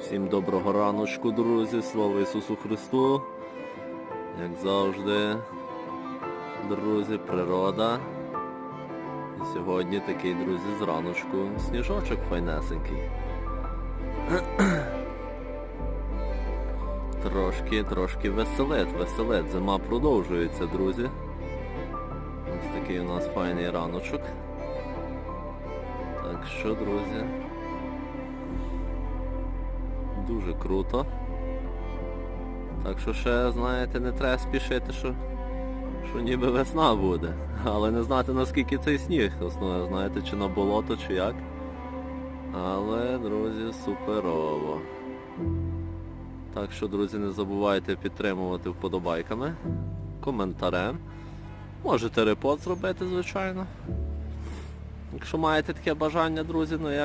Всім доброго раночку, друзі, слава Ісусу Христу. Як завжди, друзі, природа. І сьогодні такий, друзі, зраночку сніжочок файнесенький. Трошки, трошки веселить, веселить. Зима продовжується, друзі. Ось такий у нас файний раночок. Так що, друзі, дуже круто. Так що ще, знаєте, не треба спішити, що, що ніби весна буде. Але не знати наскільки цей сніг основне, знаєте, чи на болото, чи як. Але, друзі, суперово. Так що, друзі, не забувайте підтримувати вподобайками, коментарем. Можете репост зробити, звичайно. Якщо маєте таке бажання, друзі, ну я